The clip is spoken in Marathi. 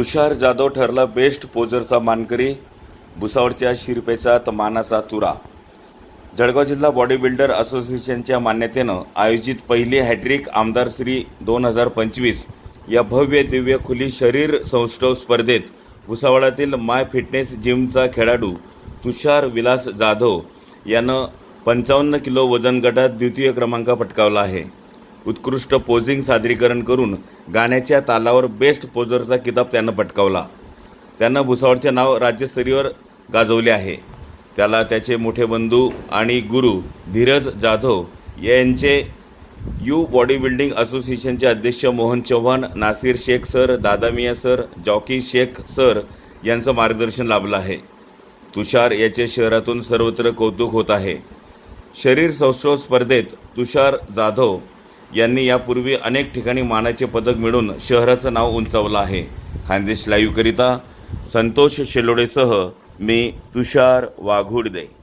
तुषार जाधव ठरला बेस्ट पोजरचा मानकरी भुसावळच्या शिरपेचात मानाचा तुरा. जळगाव जिल्हा बॉडी बिल्डर असोसिएशनच्या मान्यतेनं आयोजित पहिली हॅट्रिक आमदार श्री दोन हजार पंचवीस या भव्य दिव्य खुली शरीर सौष्ठव स्पर्धेत भुसावळातील माय फिटनेस जिमचा खेळाडू तुषार विलास जाधव यानं पंचावन्न किलो वजन गटात द्वितीय क्रमांक पटकावला आहे. उत्कृष्ट पोझिंग सादरीकरण करून गाण्याच्या तालावर बेस्ट पोजरचा किताब त्यानं पटकावला. त्यानं भुसावळचे नाव राज्यस्तरीयवर गाजवले आहे. त्याला त्याचे मोठे बंधू आणि गुरु धीरज जाधव यांचे यू बॉडी बिल्डिंग असोसिएशनचे अध्यक्ष Mohan Chavan Nasir Shaikh sir Dadamiya sir Jockey Shaikh sir यांचं मार्गदर्शन लाभलं आहे. तुषार याचे शहरातून सर्वत्र कौतुक होत आहे. शरीर सौष्ठव स्पर्धेत तुषार जाधव यांनी यापूर्वी अनेक ठिकाणी मानाचे पदक मिळवून शहराचं नाव उंचावलं आहे. खानदेश लाईव्हकरिता संतोष शेलोडेसह मी तुषार वाघुडदे.